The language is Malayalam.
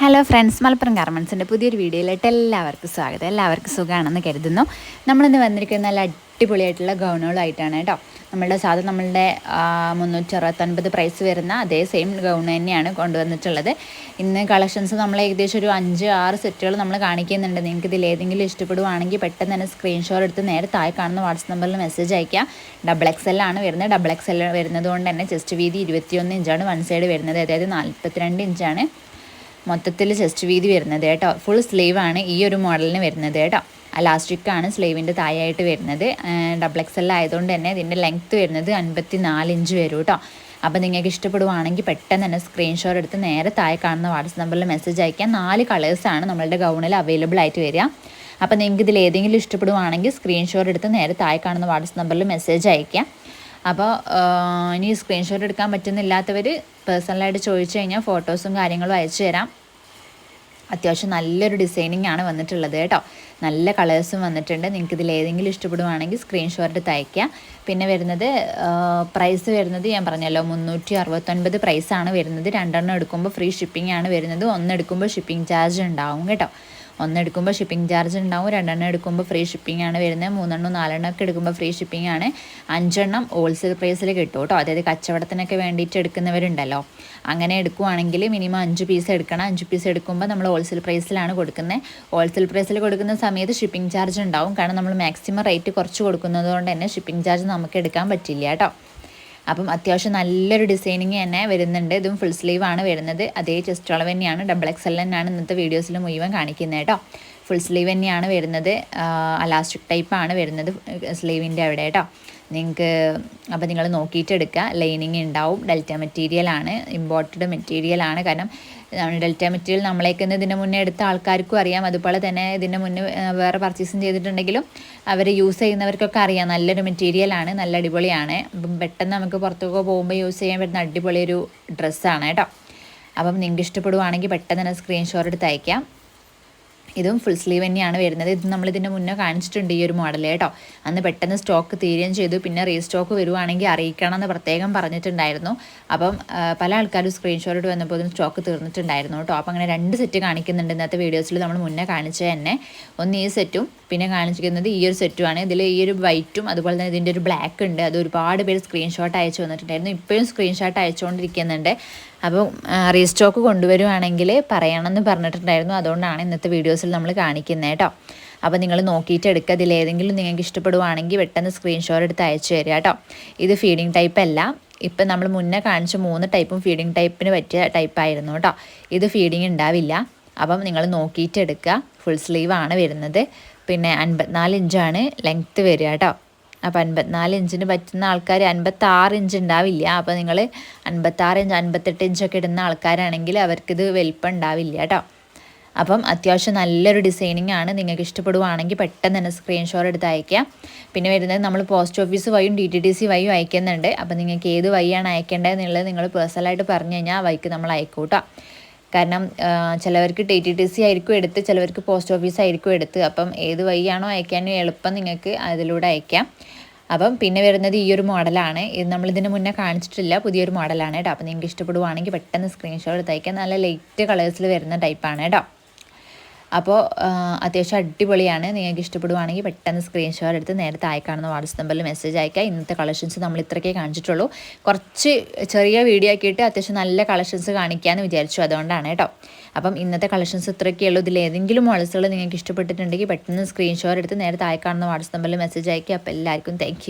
ഹലോ ഫ്രണ്ട്സ് മലപ്പുറം ഗാർമെൻസിന്റെ പുതിയൊരു വീഡിയോയിലായിട്ട് എല്ലാവർക്കും സ്വാഗതം. എല്ലാവർക്കും സുഖമാണെന്ന് കരുതുന്നു. നമ്മളിന്ന് വന്നിരിക്കുന്ന നല്ല അടിപൊളിയായിട്ടുള്ള ഗൗണുകളായിട്ടാണ് കേട്ടോ. നമ്മളുടെ സാധനം നമ്മളുടെ മുന്നൂറ്റി അറുപത്തൊൻപത് പ്രൈസ് വരുന്ന അതേ സെയിം ഗൗൺ തന്നെയാണ് കൊണ്ടുവന്നിട്ടുള്ളത്. ഇന്ന് കളക്ഷൻസ് നമ്മൾ ഏകദേശം ഒരു അഞ്ച് ആറ് സെറ്റുകൾ നമ്മൾ കാണിക്കുന്നുണ്ട്. നിങ്ങൾക്ക് ഇതിൽ ഏതെങ്കിലും ഇഷ്ടപ്പെടുവാണെങ്കിൽ പെട്ടെന്ന് തന്നെ സ്ക്രീൻഷോട്ട് എടുത്ത് നേരെ താഴെ കാണുന്ന വാട്സപ്പ് നമ്പറിൽ മെസ്സേജ് അയക്കുക ഡബിൾ എക്സ് എൽ ആണ് വരുന്നത്. ഡബിൾ എക്സ് എൽ വരുന്നത് കൊണ്ട് തന്നെ ചെസ്റ്റ് വീതി ഇരുപത്തിയൊന്ന് ഇഞ്ചാണ് വൺ സൈഡ് വരുന്നത് അതായത് നാൽപ്പത്തിരണ്ട് ഇഞ്ചാണ് മൊത്തത്തിൽ ചെസ്റ്റ് വീതി വരുന്നത് കേട്ടോ. ഫുൾ സ്ലീവ് ആണ് ഈ ഒരു മോഡലിന് വരുന്നത് കേട്ടോ. അലാസ്റ്റിക്കാണ് സ്ലീവിന്റെ തായായിട്ട് വരുന്നത്. ഡബിൾ എക്സ് എൽ ആയതുകൊണ്ട് തന്നെ ഇതിന്റെ ലെങ്ത്ത് വരുന്നത് അൻപത്തി നാല് ഇഞ്ച് വരും കേട്ടോ. അപ്പോൾ നിങ്ങൾക്ക് ഇഷ്ടപ്പെടുവാണെങ്കിൽ പെട്ടെന്ന് തന്നെ സ്ക്രീൻഷോട്ട് എടുത്ത് നേരെ താഴെ കാണുന്ന വാട്സപ്പ് നമ്പറിൽ മെസ്സേജ് അയക്കാം നാല് കളേഴ്സാണ് നമ്മളുടെ ഗൗണിൽ അവൈലബിൾ ആയിട്ട് വരിക. അപ്പോൾ നിങ്ങൾക്ക് ഇതിൽ ഏതെങ്കിലും ഇഷ്ടപ്പെടുവാണെങ്കിൽ സ്ക്രീൻഷോട്ട് എടുത്ത് നേരെ താഴെ കാണുന്ന വാട്സപ്പ് നമ്പറിൽ മെസ്സേജ് അയക്കാം അപ്പോൾ ഇനി സ്ക്രീൻഷോട്ട് എടുക്കാൻ പറ്റുന്നില്ലാത്തവർ പേഴ്സണലായിട്ട് ചോദിച്ചു കഴിഞ്ഞാൽ ഫോട്ടോസും കാര്യങ്ങളും അയച്ചു തരാം അത്യാവശ്യം നല്ലൊരു ഡിസൈനിങ് ആണ് വന്നിട്ടുള്ളത് കേട്ടോ. നല്ല കളേഴ്സും വന്നിട്ടുണ്ട്. നിങ്ങൾക്ക് ഇതിൽ ഏതെങ്കിലും ഇഷ്ടപ്പെടുവാണെങ്കിൽ സ്ക്രീൻഷോട്ട് തയ്ക്കുക പിന്നെ വരുന്നത് പ്രൈസ് വരുന്നത് ഞാൻ പറഞ്ഞല്ലോ മുന്നൂറ്റി അറുപത്തൊൻപത് പ്രൈസാണ് വരുന്നത്. രണ്ടെണ്ണം എടുക്കുമ്പോൾ ഫ്രീ ഷിപ്പിംഗ് ആണ് വരുന്നത്. ഒന്നെടുക്കുമ്പോൾ ഷിപ്പിംഗ് ചാർജ് ഉണ്ടാവും കേട്ടോ. ഒന്നെടുക്കുമ്പോൾ ഷിപ്പിംഗ് ചാർജ് ഉണ്ടാവും രണ്ടെണ്ണം എടുക്കുമ്പോൾ ഫ്രീ ഷിപ്പിംഗ് ആണ് വരുന്നത്. മൂന്നെണ്ണം നാലെണ്ണം ഒക്കെ എടുക്കുമ്പോൾ ഫ്രീ ഷിപ്പിംഗ് ആണ്. അഞ്ചെണ്ണം ഹോൾസെയിൽ പ്രൈസിൽ കിട്ടും കേട്ടോ അതായത് കച്ചവടത്തിനൊക്കെ വേണ്ടിയിട്ട് എടുക്കുന്നവരുണ്ടല്ലോ. അങ്ങനെ എടുക്കുവാണെങ്കിൽ മിനിമം അഞ്ച് പീസ് എടുക്കണം. അഞ്ച് പീസ് എടുക്കുമ്പോൾ നമ്മൾ ഹോൾസെയിൽ പ്രൈസിലാണ് കൊടുക്കുന്നത് ഹോൾസെയിൽ പ്രൈസിൽ കൊടുക്കുന്ന സമയത്ത് ഷിപ്പിംഗ് ചാർജ് ഉണ്ടാവും. കാരണം നമ്മൾ മാക്സിമം റേറ്റ് കുറച്ച് കൊടുക്കുന്നത് കൊണ്ട് തന്നെ ഷിപ്പിംഗ് ചാർജ് നമുക്ക് എടുക്കാൻ പറ്റില്ല കേട്ടോ അപ്പം അത്യാവശ്യം നല്ലൊരു ഡിസൈനിങ് തന്നെ വരുന്നുണ്ട്. ഇതും ഫുൾ സ്ലീവ് ആണ് വരുന്നത്. അതേ ചെസ്റ്റ് അളവ് തന്നെയാണ്. ഡബിൾ എക്സ് എൽ തന്നെയാണ് ഇന്നത്തെ വീഡിയോസിൽ മുഴുവൻ കാണിക്കുന്നത് കേട്ടോ. ഫുൾ സ്ലീവ് തന്നെയാണ് വരുന്നത്. അലാസ്റ്റിക് ആണ് വരുന്നത് സ്ലീവിന്റെ അവിടെ കേട്ടോ. നിങ്ങൾക്ക് അപ്പോൾ നിങ്ങൾ നോക്കിയിട്ട് എടുക്കുക. ലൈനിങ് ഉണ്ടാവും. ഡെൽറ്റ മെറ്റീരിയൽ മെറ്റീരിയലാണ് ഇമ്പോർട്ടഡ് മെറ്റീരിയലാണ് കാരണം ഡെൽറ്റ മെറ്റീരിയൽ. നമ്മളേക്ക് ഇതിന് മുന്നേ എടുത്ത ആൾക്കാർക്കും അറിയാം. അതുപോലെ തന്നെ ഇതിന്റെ മുന്നേ വേറെ പർച്ചേസും ചെയ്തിട്ടുണ്ടെങ്കിലും അവർ യൂസ് ചെയ്യുന്നവർക്കൊക്കെ അറിയാം. നല്ലൊരു മെറ്റീരിയലാണ് നല്ല അടിപൊളിയാണ്. അപ്പം പെട്ടെന്ന് നമുക്ക് പുറത്തൊക്കെ പോകുമ്പോൾ യൂസ് ചെയ്യാൻ പറ്റുന്ന അടിപൊളിയൊരു ഡ്രസ്സാണ് കേട്ടോ. അപ്പം നിങ്ങൾക്ക് ഇഷ്ടപ്പെടുവാണെങ്കിൽ പെട്ടെന്ന് തന്നെ സ്ക്രീൻഷോട്ട് എടുത്ത് അയക്കാം ഇതും ഫുൾ സ്ലീവ് തന്നെയാണ് വരുന്നത്. ഇത് നമ്മൾ ഇതിന്റെ മുന്നേ കാണിച്ചിട്ടുണ്ട് ഈ ഒരു മോഡൽ കേട്ടോ. അന്ന് പെട്ടെന്ന് സ്റ്റോക്ക് തീരുകയും ചെയ്തു. പിന്നെ റീസ്റ്റോക്ക് വരുവാണെങ്കിൽ അറിയിക്കണം എന്ന് പ്രത്യേകം പറഞ്ഞിട്ടുണ്ടായിരുന്നു. അപ്പം പല ആൾക്കാരും സ്ക്രീൻഷോട്ട് വന്നപ്പോൾ സ്റ്റോക്ക് തീർന്നിട്ടുണ്ടായിരുന്നു കേട്ടോ. അപ്പം അങ്ങനെ രണ്ട് സെറ്റ് കാണിക്കുന്നുണ്ട് ഇന്നത്തെ വീഡിയോസിൽ നമ്മൾ മുന്നേ കാണിച്ച തന്നെ. ഒന്ന് ഈ സെറ്റും പിന്നെ കാണിച്ചിരിക്കുന്നത് ഈ ഒരു സെറ്റുമാണ് ഇതിൽ ഈ ഒരു വൈറ്റും അതുപോലെ തന്നെ ഇതിന്റെ ഒരു ബ്ലാക്ക് ഉണ്ട്. അത് ഒരുപാട് പേര് സ്ക്രീൻഷോട്ട് അയച്ചു വന്നിട്ടുണ്ടായിരുന്നു ഇപ്പോഴും സ്ക്രീൻഷോട്ട് അയച്ചുകൊണ്ടിരിക്കുന്നുണ്ട്. അപ്പോൾ റീസ്റ്റോക്ക് കൊണ്ടുവരുവാണെങ്കിൽ പറയണമെന്ന് പറഞ്ഞിട്ടുണ്ടായിരുന്നു. അതുകൊണ്ടാണ് ഇന്നത്തെ വീഡിയോസിൽ നമ്മൾ കാണിക്കുന്നത് കേട്ടോ അപ്പോൾ നിങ്ങൾ നോക്കിയിട്ട് എടുക്കുക അതിൽ ഏതെങ്കിലും നിങ്ങൾക്ക് ഇഷ്ടപ്പെടുവാണെങ്കിൽ പെട്ടെന്ന് സ്ക്രീൻഷോട്ട് എടുത്ത് അയച്ചു തരിക കേട്ടോ ഇത് ഫീഡിങ് ടൈപ്പ് അല്ല. ഇപ്പം നമ്മൾ മുന്നേ കാണിച്ച മൂന്ന് ടൈപ്പും ഫീഡിങ് ടൈപ്പിന് പറ്റിയ ടൈപ്പായിരുന്നു കേട്ടോ ഇത് ഫീഡിങ് ഉണ്ടാവില്ല അപ്പം നിങ്ങൾ നോക്കിയിട്ട് എടുക്കുക. ഫുൾ സ്ലീവ് ആണ് വരുന്നത്. പിന്നെ അൻപത്തിനാല് ഇഞ്ചാണ് ലെങ്ത്ത് വരിക കേട്ടോ അപ്പോൾ അൻപത്തിനാല് ഇഞ്ചിന് പറ്റുന്ന ആൾക്കാർ അൻപത്താറ് ഇഞ്ച് ഉണ്ടാവില്ല അപ്പോൾ നിങ്ങൾ അൻപത്താറ് ഇഞ്ച് അൻപത്തെട്ട് ഇഞ്ചൊക്കെ ഇടുന്ന ആൾക്കാരാണെങ്കിൽ അവർക്കിത് വലിപ്പം ഉണ്ടാവില്ല കേട്ടോ അപ്പം അത്യാവശ്യം നല്ലൊരു ഡിസൈനിങ് ആണ്. നിങ്ങൾക്ക് ഇഷ്ടപ്പെടുവാണെങ്കിൽ പെട്ടെന്ന് തന്നെ സ്ക്രീൻഷോട്ട് എടുത്ത് അയക്കാം. പിന്നെ വരുന്നത് നമ്മൾ പോസ്റ്റ് ഓഫീസ് വഴിയും ഡി ടി ടി സി വഴിയും അയക്കുന്നുണ്ട്. അപ്പം നിങ്ങൾക്ക് ഏത് വഴിയാണ് അയക്കേണ്ടതെന്നുള്ളത് നിങ്ങൾ പേഴ്സണലായിട്ട് പറഞ്ഞു കഴിഞ്ഞാൽ ആ വഴിക്ക് നമ്മൾ അയക്കൂട്ടോ. കാരണം ചിലവർക്ക് ടി ടി ടി സി ആയിരിക്കും എടുത്ത് ചിലവർക്ക് പോസ്റ്റ് ഓഫീസ് ആയിരിക്കും എടുത്ത്. അപ്പം ഏത് വഴിയാണോ അയക്കാൻ എളുപ്പം നിങ്ങൾക്ക് അതിലൂടെ അയക്കാം. അപ്പം പിന്നെ വരുന്നത് ഈ ഒരു മോഡലാണ് ഇത് നമ്മൾ ഇതിന് മുന്നേ കാണിച്ചിട്ടില്ല. പുതിയൊരു മോഡലാണ് കേട്ടോ. അപ്പം നിങ്ങൾക്ക് ഇഷ്ടപ്പെടുവാണെങ്കിൽ പെട്ടെന്ന് സ്ക്രീൻഷോട്ട് എടുത്ത് അയക്കാം. നല്ല ലൈറ്റ് കളേഴ്സിൽ വരുന്ന ടൈപ്പാണ് കേട്ടോ. അപ്പോൾ അത്യാവശ്യം അടിപൊളിയാണ്. നിങ്ങൾക്ക് ഇഷ്ടപ്പെടുവാണെങ്കിൽ പെട്ടെന്ന് സ്ക്രീൻഷോട്ട് എടുത്ത് നേരത്തെ അയക്കാണെന്ന് വാട്സപ്പ് നമ്പറിൽ മെസ്സേജ് അയക്കുക. ഇന്നത്തെ കളക്ഷൻസ് നമ്മൾ ഇത്രയ്ക്കേ കാണിച്ചിട്ടുള്ളൂ. കുറച്ച് ചെറിയ വീഡിയോ ആക്കിയിട്ട് അത്യാവശ്യം നല്ല കളക്ഷൻസ് കാണിക്കാമെന്ന് വിചാരിച്ചു. അതുകൊണ്ടാണ് കേട്ടോ. അപ്പം ഇന്നത്തെ കളക്ഷൻസ് ഇത്രയൊക്കെ ഉള്ളൂ. ഇതിൽ ഏതെങ്കിലും മോഡൽസുകൾ നിങ്ങൾക്ക് ഇഷ്ടപ്പെട്ടിട്ടുണ്ടെങ്കിൽ പെട്ടെന്ന് സ്ക്രീൻഷോട്ട് എടുത്ത് നേരത്തെ അയക്കാണെന്ന് വാട്സപ്പ് നമ്പറിൽ മെസ്സേജ് അയക്കുക. അപ്പോൾ എല്ലാവർക്കും താങ്ക്